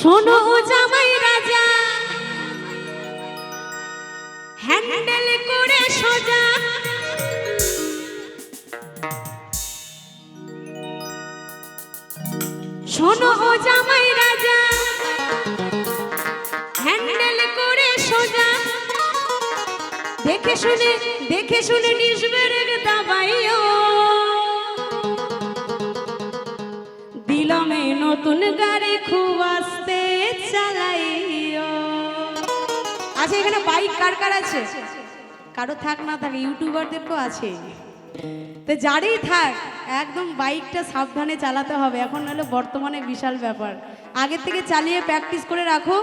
শোনো জামাই রাজা। হ্যান্ডেল করে সোজা। শোনো জামাই রাজা। হ্যান্ডেল করে সোজা। দেখে শুনে দেখে শুনে নিসবের দাবাইও। দিলমে নতুন গাড়ি খুব চালাইও আচ্ছা এখানে বাইক কার কার আছে? কারও থাক না থাক ইউটিউবারদেরকেও আছে। তো যারই থাক, একদম বাইকটা সাবধানে চালাতে হবে। এখন হলো বর্তমানে বিশাল ব্যাপার। আগের থেকে চালিয়ে প্র্যাকটিস করে রাখো,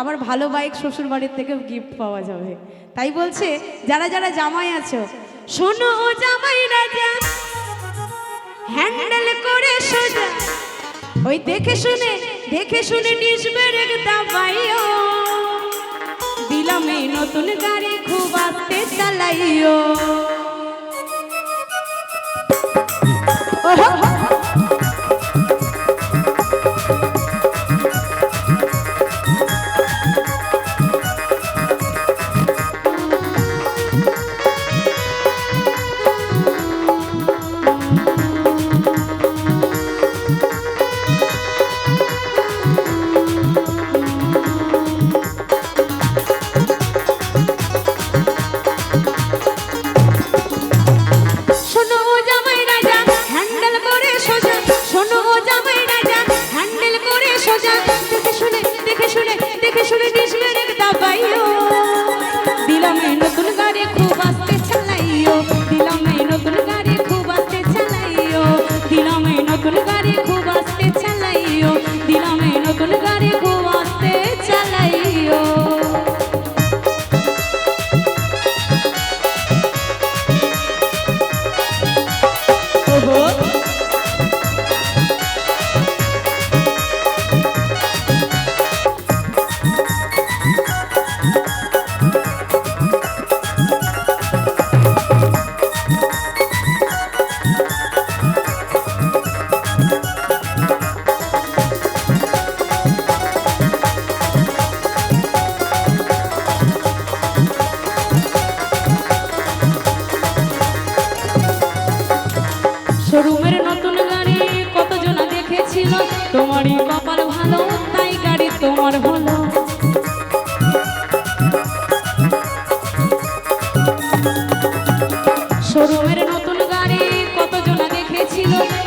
আবার ভালো বাইক শ্বশুর বাড়ির থেকেও গিফট পাওয়া যাবে। তাই বলছে, যারা যারা জামাই আছো, শোনো ও জামাই রাজা হ্যান্ডেল করে সোজা। ওই দেখে শুনে দেখে শুনে নিজের দিলাম নতুন গাড়ি খুব আস্তে চালাইও ওহো।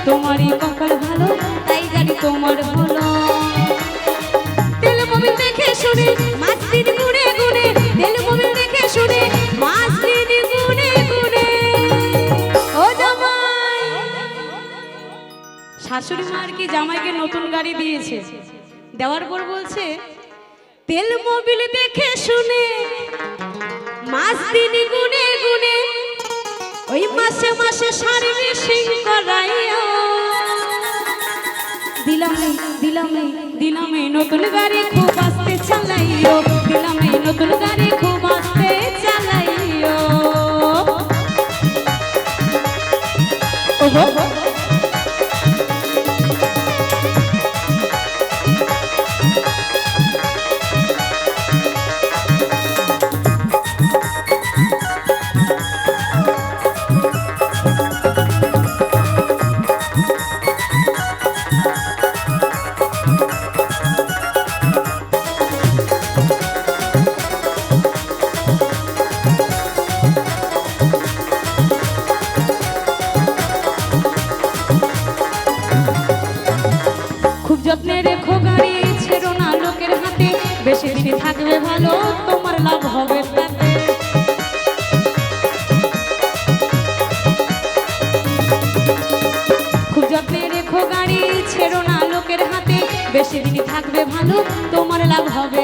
তোমারই কপাল ভালো, তাই গাড়ি তোমার হলো তেল দেখে শুনে মাছ গুনে গুনে তেল দেখে শুনে মাছ গুনে গুনে। ও জামাই, শাশুড়ি মা আর কি জামাইকে নতুন গাড়ি দিয়েছে? দেওয়ার পর বলছে তেল মোবিল দেখে শুনে মাছ দিন গুনে গুনে, ওই মাসে মাসে সার্ভিসিং করাইয়া দিলাম দিলামে দিলামে নতুন গাড়ি খুব থাকবে ভালো, তোমার লাভ হবে খুব যত্নে রেখো গাড়ি, ছেড়ো না লোকের হাতে। বেশি দিন থাকবে ভালো, তোমার হবে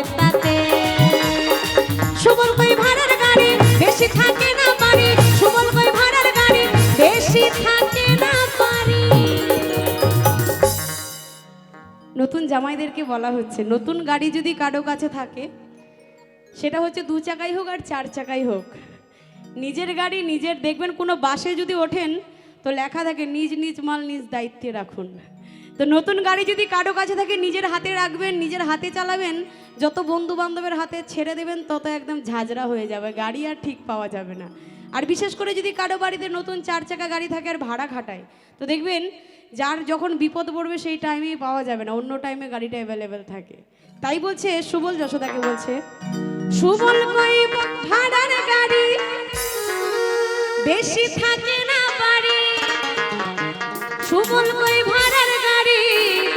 নতুন জামাইদেরকে বলা হচ্ছে, নতুন গাড়ি যদি কারও কাছে থাকে সেটা হচ্ছে দু চাকাই হোক আর চার চাকাই হোক। নিজের গাড়ি নিজের, দেখবেন কোনো বাসে যদি ওঠেন, তো লেখা থাকে নিজ নিজ মাল নিজ দায়িত্বে রাখুন। তো নতুন গাড়ি যদি কারও কাছে থাকে, নিজের হাতে রাখবেন, নিজের হাতে চালাবেন, যত বন্ধু বান্ধবের হাতে ছেড়ে দেবেন, তত একদম ঝাঁঝরা হয়ে যাবে, গাড়ি আর ঠিক পাওয়া যাবে না। আর বিশেষ করে যদি কারও বাড়িতে নতুন চার চাকা গাড়ি থাকে আর ভাড়া খাটায়, তো দেখবেন যার যখন বিপদ পড়বে সেই টাইমেই পাওয়া যাবে না, অন্য টাইমে গাড়িটা অ্যাভেলেবেল থাকে। তাই বলছে সুবল যশোদাকে বলছে সুবল কই ভাড়ার গাড়ি? বেশি থাকে না বাড়ি। সুবল কই ভাড়ার গাড়ি,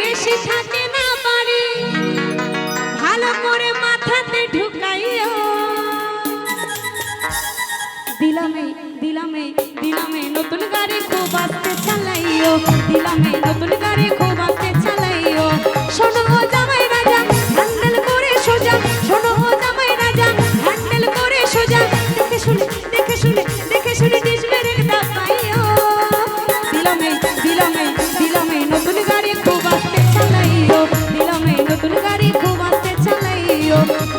বেশি থাকে না বাড়ি। ভালো করে মাথাতে ঢুকাইও। দিলামে দিলামে দিলামে, নতুন গাড়ি খুব আসতে চালাইও। দিলামে, নতুন গাড়ি খুব আসতে চালাইও। শোনো জামাই